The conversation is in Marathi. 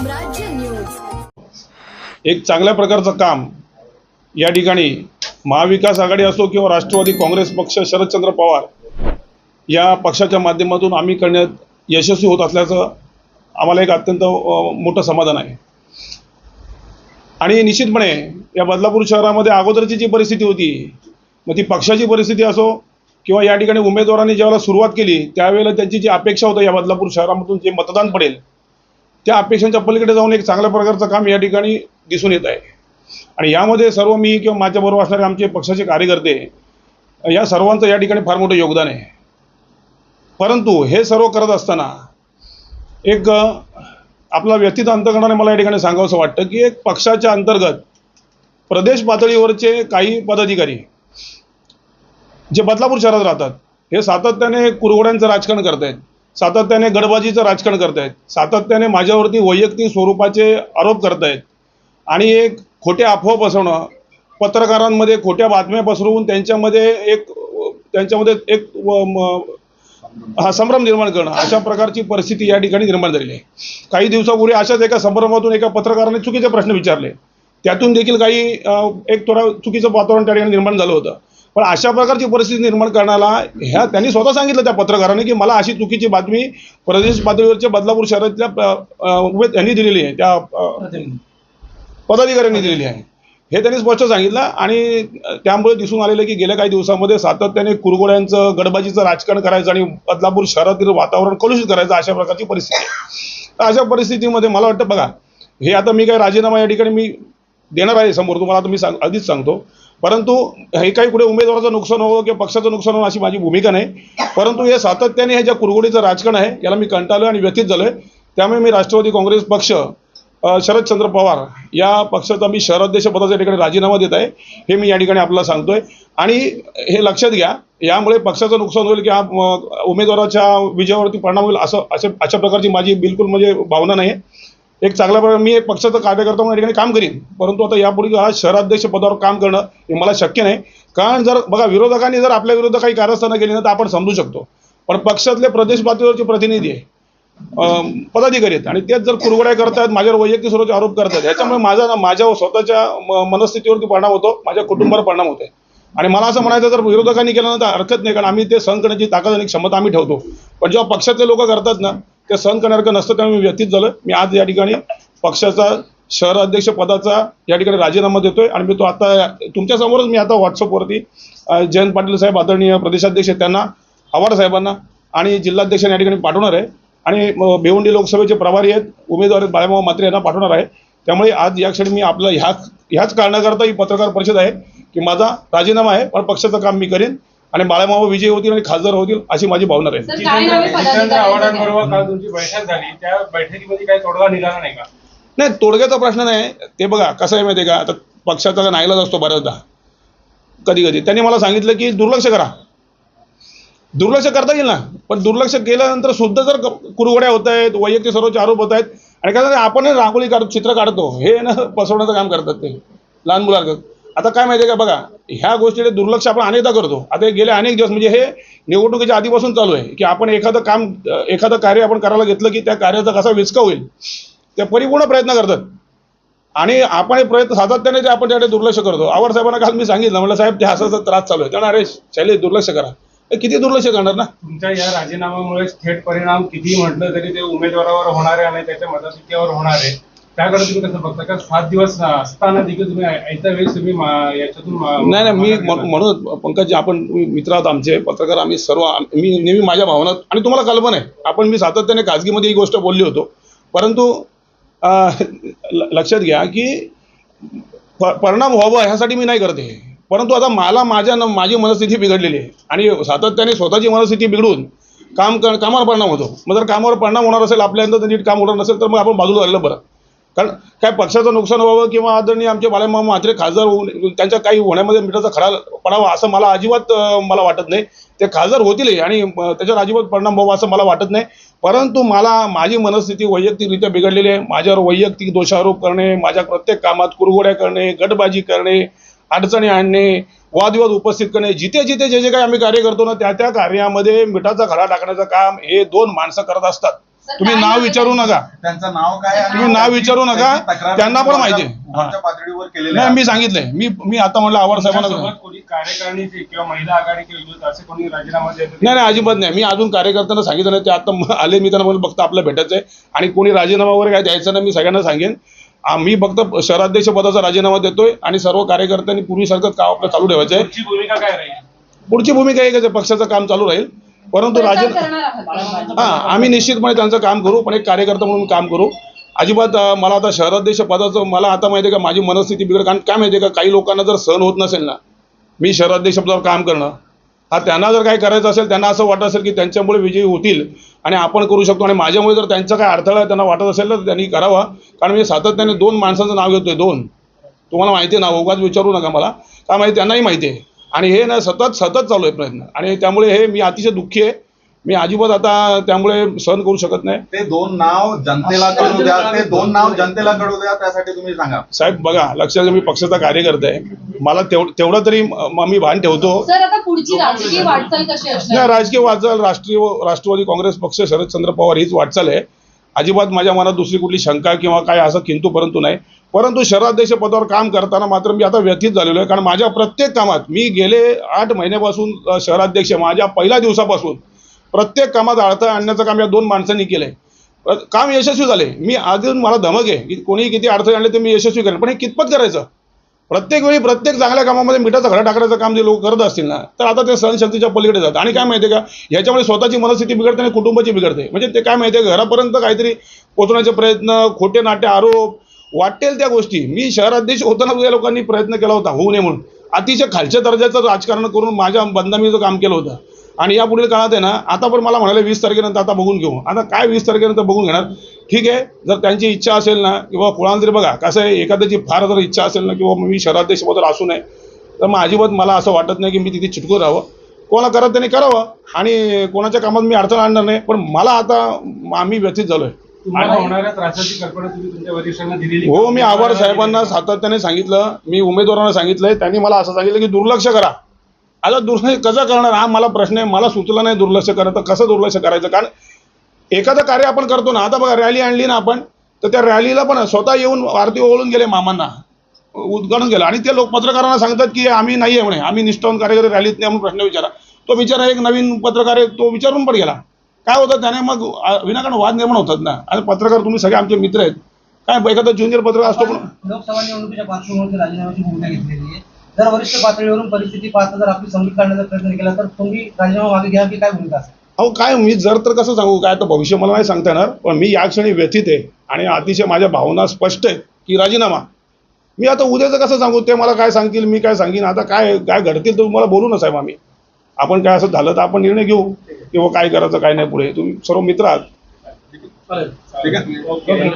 साम्राज्य न्यूज. एक चांगल्या प्रकारचं काम या ठिकाणी महाविकास आघाडी असो किंवा राष्ट्रवादी काँग्रेस पक्ष शरदचंद्र पवार या पक्षाच्या माध्यमातून आम्ही करण्यात यशस्वी होत असल्याचं आम्हाला एक अत्यंत मोठं समाधान आहे. आणि निश्चितपणे या बदलापूर शहरामध्ये अगोदरची जी परिस्थिती होती मग ती पक्षाची परिस्थिती असो किंवा या ठिकाणी उमेदवारांनी ज्यावेळेला सुरुवात केली त्यावेळेला त्यांची जी अपेक्षा होती या बदलापूर शहरामधून जे मतदान पडेल त्या अपेक्षांच्या पलीकडे जाऊन एक चांगल्या प्रकारचं काम या ठिकाणी दिसून येत आहे. आणि यामध्ये सर्व मी किंवा माझ्याबरोबर असणारे आमचे पक्षाचे कार्यकर्ते या सर्वांचं या ठिकाणी फार मोठं योगदान आहे. परंतु हे सर्व करत असताना एक आपला व्यक्तिगत अंतकरणाने मला या ठिकाणी सांगावंसं वाटतं की एक पक्षाच्या अंतर्गत प्रदेश पातळीवरचे काही पदाधिकारी जे बदलापूर शहरात राहतात हे सातत्याने कुरवड्यांचं राजकारण करत आहेत सातत्याने गडबाजीचं राजकारण करत आहेत सातत्याने माझ्यावरती वैयक्तिक स्वरूपाचे आरोप करत आहेत आणि एक खोट्या अफवा पसरवणं पत्रकारांमध्ये खोट्या बातम्या पसरवून त्यांच्यामध्ये एक त्यांच्यामध्ये एक हा संभ्रम निर्माण करणं अशा प्रकारची परिस्थिती या ठिकाणी निर्माण झालेली आहे. काही दिवसापूर्वी अशाच एका संभ्रमातून एका पत्रकाराने चुकीचे प्रश्न विचारले. त्यातून देखील काही एक थोडा चुकीचं वातावरण त्या ठिकाणी निर्माण झालं होतं. पण अशा प्रकारची परिस्थिती निर्माण करण्याला ह्या त्यांनी स्वतः सांगितलं त्या पत्रकाराने की मला अशी चुकीची बातमी प्रदेश पातळीवरच्या बदलापूर शहरातल्या उमेद यांनी दिलेली आहे. त्या पदाधिकाऱ्यांनी दिलेली आहे. हे त्यांनी स्पष्ट सांगितलं आणि त्यामुळे दिसून आलेलं की गेल्या काही दिवसामध्ये सातत्याने कुरगोड्यांचं गडबाजीचं राजकारण करायचं आणि बदलापूर शहरातील वातावरण कलुषित करायचं अशा प्रकारची परिस्थिती तर अशा परिस्थितीमध्ये मला वाटतं बघा हे आता मी काय राजीनामा या ठिकाणी मी देणार आहे समोर तुम्हाला आता मी सांग आधीच सांगतो. परंतु हे काही कुठे उमेदवाराचं नुकसान होवं किंवा पक्षाचं नुकसान होवं अशी माझी भूमिका नाही. परंतु हे सातत्याने हे ज्या कुरगुडीचं राजकारण आहे याला मी कंटाळलो आणि व्यथित झालो आहे त्यामुळे मी राष्ट्रवादी काँग्रेस पक्ष शरदचंद्र पवार या पक्षाचा मी शहराध्यक्ष पदाच्या ठिकाणी राजीनामा देत आहे हे मी या ठिकाणी आपल्याला सांगतोय. आणि हे लक्षात घ्या यामुळे पक्षाचं नुकसान होईल किंवा उमेदवाराच्या विजयावरती परिणाम होईल असं अशा अशा प्रकारची माझी बिलकुल म्हणजे भावना नाही आहे एक चांगल्या प्रकारे मी एक पक्षाचा कार्यकर्ता म्हणून या ठिकाणी काम करीन. परंतु आता यापुढे हा शहराध्यक्ष पदावर काम करणं हे मला शक्य नाही. कारण जर बघा विरोधकांनी जर आपल्या विरुद्ध काही कारस्थानं केली ना तर आपण समजू शकतो. पण पक्षातले प्रदेश पातळीवरचे प्रतिनिधी आहे. पदाधिकारी आहेत. आणि तेच जर कुरवड्या करतात माझ्यावर वैयक्तिक स्वरूपाचे आरोप करतात याच्यामुळे माझा ना माझ्या स्वतःच्या म- मनस्थितीवरती परिणाम होतो माझ्या कुटुंबावर परिणाम होतो आणि मला असं म्हणायचं जर विरोधकांनी केलं ना तर हरकत नाही कारण आम्ही ते सहन करण्याची ताकद आणि क्षमता आम्ही ठेवतो. पण जेव्हा पक्षातले लोक करतात ना ते सहन करण्यासारखं नसतं त्यामुळे मी व्यतीत झालं मी आज या ठिकाणी पक्षाचा शहर अध्यक्ष पदाचा या ठिकाणी राजीनामा देतोय आणि मी तो आता तुमच्यासमोरच मी आता व्हॉट्सअपवरती जयंत पाटील साहेब आदरणीय प्रदेशाध्यक्ष त्यांना आव्हाड साहेबांना आणि जिल्हाध्यक्षांना या ठिकाणी पाठवणार आहे. आणि भिवंडी लोकसभेचे प्रभारी आहेत उमेदवार आहेत बाळामामा मात्रे यांना पाठवणार आहे. त्यामुळे आज या क्षणी मी आपलं ह्याच ह्याच कारणाकरता ही पत्रकार परिषद आहे की माझा राजीनामा आहे पण पक्षाचं काम मी करेन. आणि बाळामामा विजयी होतील आणि खासदार होतील अशी माझी भावना राहील. जितेंद्र आव्हाडांबरोबर काल तुमची बैठक झाली. त्या बैठकीमध्ये काही तोडगा निघाला नाही का? नाही तोडग्याचा प्रश्न नाही. ते बघा कसं आहे माहिती आहे का? आता पक्षाचा नाईलाज असतो बऱ्याचदा. कधी कधी त्यांनी मला सांगितलं की दुर्लक्ष करा. दुर्लक्ष करता येईल ना? पण दुर्लक्ष केल्यानंतर सुद्धा जर क- कुरघोड्या होत आहेत वैयक्तिक सर्वोच्च आरोप होत आहेत आणि काय आपण रांगोळी काढतो चित्र काढतो. हे ना पसरवण्याचं काम करतात ते. लहान मुलांकडे आता काय माहिती आहे का? बघा ह्या गोष्टीकडे दुर्लक्ष आपण अनेकदा करतो. आता हे गेले अनेक दिवस म्हणजे हे निवडणुकीच्या आधीपासून चालू आहे की आपण एखादं काम एखादं कार्य आपण करायला घेतलं की त्या कार्याचा कसा विचका होईल ते परिपूर्ण प्रयत्न करतात. आणि आपण हे प्रयत्न सातत्याने ते आपण त्याकडे दुर्लक्ष करतो आवर साहेबांना काल मी सांगितलं म्हटलं साहेब ते असा त्रास चालू आहे. त्यांना अरे शैलेश दुर्लक्ष करा. किती दुर्लक्ष करणार ना? तुमच्या या राजीनाम्यामुळे थेट परिणाम किती म्हटलं तरी ते उमेदवारावर होणार आहे आणि त्याच्या मताधिक्यावर होणार आहे. त्याकडे तुम्ही कसं बघता का सात दिवस असताना देखील तुम्ही ऐत्या वेळेस तुम्ही याच्यातून नाही नाही मी. म्हणून पंकज आपण मित्र आहात आमचे पत्रकार आम्ही सर्व मी नेहमी माझ्या भावना आणि तुम्हाला कल्पना आहे आपण मी सातत्याने खाजगीमध्ये ही गोष्ट बोलली होतो. परंतु लक्षात घ्या की परिणाम व्हावं ह्यासाठी मी नाही करते परंतु आता मला माझ्या माझी मनस्थिती बिघडलेली आहे. आणि सातत्याने स्वतःची मनस्थिती बिघडून काम कर कामावर परिणाम होतो. मग जर कामावर परिणाम होणार असेल आपल्यानंतर तर नीट काम होणार नसेल तर मग आपण बाजूला झालेलं बरं. कारण काय पक्षाचं नुकसान व्हावं किंवा आदरणीय आमचे बाळामामा म्हात्रे खासदार होऊन त्यांच्या काही होण्यामध्ये मिठाचा खडा पडावा असं मला अजिबात मला वाटत नाही. ते खासदार होतीलही आणि त्याच्यावर अजिबात परिणाम व्हावा असं मला वाटत नाही. परंतु मला माझी मनस्थिती वैयक्तिकरित्या बिघडलेली आहे. माझ्यावर वैयक्तिक दोषारोप करणे माझ्या प्रत्येक कामात कुरघोड्या करणे गटबाजी करणे अडचणी आणणे वादविवाद उपस्थित करणे जिथे जिथे जे जे काही आम्ही कार्य करतो ना त्या त्या कार्यामध्ये मिठाचा खडा टाकण्याचं काम हे दोन माणसं करत असतात. तुम्ही नाव विचारू नका. त्यांचं नाव काय तुम्ही नाव विचारू नका. त्यांना पण माहिती पातळीवर केलेली नाही. मी सांगितलंय. मी मी आता म्हणलं आवार साहेबांना कार्यकारिणीचे किंवा महिला आघाडी किंवा युथ असे कोणी राजीनामा नाही नाही अजिबात नाही. मी अजून कार्यकर्त्यांना सांगितलं नाही. ते आता आले मी त्यांना म्हणलं फक्त आपलं भेटायचं आहे. आणि कोणी राजीनामा वगैरे काय द्यायचा नाही मी सगळ्यांना सांगेन. मी फक्त शहराध्यक्ष पदाचा राजीनामा देतोय आणि सर्व कार्यकर्त्यांनी पूर्वीसारखं काम आपलं चालू ठेवायचं आहे पुढची भूमिका काय राहील? पुढची भूमिका एकच आहे पक्षाचं काम चालू राहील. परंतु राजी प्रचार करणार आहात? हा आम्ही निश्चितपणे त्यांचं काम करू पण एक कार्यकर्ता म्हणून काम करू. अजिबात मला आता शहराध्यक्ष पदाचं मला आता माहिती आहे का माझी मनस्थिती बिघड कारण काय माहिती आहे का काही लोकांना जर सहन होत नसेल ना मी शहराध्यक्ष पदावर काम करणं. हा त्यांना जर काही करायचं असेल त्यांना असं वाटत असेल की त्यांच्यामुळे विजयी होतील आणि आपण करू शकतो. आणि माझ्यामुळे जर त्यांचा काय अडथळा त्यांना वाटत असेल तर त्यांनी करावा. कारण मी सातत्याने दोन माणसांचं नाव घेतोय दोन. तुम्हाला माहिती आहे ना उगाच विचारू नका मला. का माहिती त्यांनाही माहिती आहे. आणि हे ना सतत सतत चालू आहे प्रयत्न आणि त्यामुळे हे मी अतिशय दुःखी आहे. मी अजिबात आता त्यामुळे सहन करू शकत नाही. ते दोन नाव जनतेला कळू द्या. ते दोन नाव जनतेला कळू द्या त्यासाठी तुम्ही सांगा. साहेब बघा लक्षात घ्या, मी पक्षाचा कार्यकर्ता आहे. मला तेव तेवढं तरी म- भान ठेवतो. सर आता पुढची राजकीय वाटचाल कशी नाही असणार राजकीय वाटचाल राष्ट्रीय राष्ट्रवादी काँग्रेस पक्ष शरदचंद्र पवार हीच वाटचाल आहे. अजिबात माझ्या मनात दुसरी कुठली शंका किंवा काय असं किंतू परंतु नाही. परंतु शहराध्यक्ष पदावर काम करताना मात्र मी आता व्यथित झालेलो आहे. कारण माझ्या प्रत्येक कामात मी गेले आठ महिन्यापासून शहराध्यक्ष माझ्या पहिल्या दिवसापासून प्रत्येक कामात अडथळा आणण्याचं काम या दोन माणसांनी केलंय. आहे काम यशस्वी झाले. मी अजून मला धमक आहे की कोणी किती अडथळे आणले ते मी यशस्वी करेन. पण हे कितपत करायचं? प्रत्येक वेळी प्रत्येक चांगल्या कामामध्ये मिठाचा घडा टाकण्याचं काम जे लोक करत असतील ना तर आता ते सहनशक्तीच्या पलीकडे जातात. आणि काय माहिती का ह्याच्यामुळे स्वतःची मनस्थिती बिघडते आणि कुटुंबाची बिघडते. म्हणजे ते काय माहिती आहे घरापर्यंत काहीतरी पोचण्याचे प्रयत्न खोटे नाटे आरोप वाटेल त्या गोष्टी. मी शहराध्यक्ष होताना या लोकांनी प्रयत्न केला होता होऊ नये म्हणून. अतिशय खालच्या दर्जाचं राजकारण करून माझ्या बदनामीचं काम केलं होतं. आणि या पुढील काळात आहे ना आता पण मला म्हणाले वीस तारखेनंतर आता बघून घेऊ. आता काय वीस तारखेनंतर बघून घेणार? ठीक आहे जर त्यांची इच्छा असेल ना किंवा कोणाला तरी बघा कसं आहे एखाद्याची फार जर इच्छा असेल ना किंवा मी शहराध्यक्ष पदावर असू नये तर मग अजिबात मला असं वाटत नाही की मी तिथे चिटकून राहावं. कोणा करत त्यांनी करावं आणि कोणाच्या कामात मी अडचण आणणार नाही पण मला आता आम्ही व्यथित झालोय. तुम्हाला होणाऱ्या त्रासाची कल्पना तुम्ही तुमच्या वरिष्ठांना दिलेली हो मी आभार साहेबांना सातत्याने सांगितलं मी उमेदवारांना सांगितलंय त्यांनी मला असं सांगितलं की दुर्लक्ष करा. आता दुर्लक्ष कसं करणार हा मला प्रश्न आहे मला सुचलं नाही दुर्लक्ष करा तर कसं दुर्लक्ष करायचं? कारण एखादं कार्य आपण करतो ना आता बघा रॅली आणली ना आपण तर त्या रॅलीला पण स्वतः येऊन आरती ओळून गेले मामांना उद्घाटन केलं. आणि ते लोक पत्रकारांना सांगतात की आम्ही नाही आहे म्हणे आम्ही निष्ठावून कार्यकर्ते रॅलीत नाही म्हणून प्रश्न विचारा. तो बिचारा एक नवीन पत्रकार आहे तो विचारून पण गेला. काय होतं त्याने मग विनाकारण वाद निर्माण होतात ना. आणि पत्रकार तुम्ही सगळे आमचे मित्र आहेत. काय एखादा ज्युनियर पत्रकार असतो पण लोकसभा निवडणुकीच्या पार्श्वभूमीवर राजीनाम्याची भूमिका घेतलेली आहे. जर वरिष्ठ पातळीवरून परिस्थिती पाहता जर आपली समजूत काढण्याचा प्रयत्न केला तर तुम्ही राजीनामा मागे घ्या की काय भूमिका असेल? अहो काय मी जर तर कसं सांगू? काय तर भविष्य मला नाही सांगता येणार पण मी या क्षणी व्यथित आहे आणि अतिशय माझ्या भावना स्पष्ट आहेत की राजीनामा. मी आता उद्याचं कसं सांगू? ते मला काय सांगतील मी काय सांगीन? आता काय काय घडतील तर तुम्हाला बोलू ना साहेब आम्ही आपण काय असं झालं तर आपण निर्णय घेऊ. किंवा काय करायचं काय नाही पुढे. तुम्ही सर्व मित्र आहात. आहे.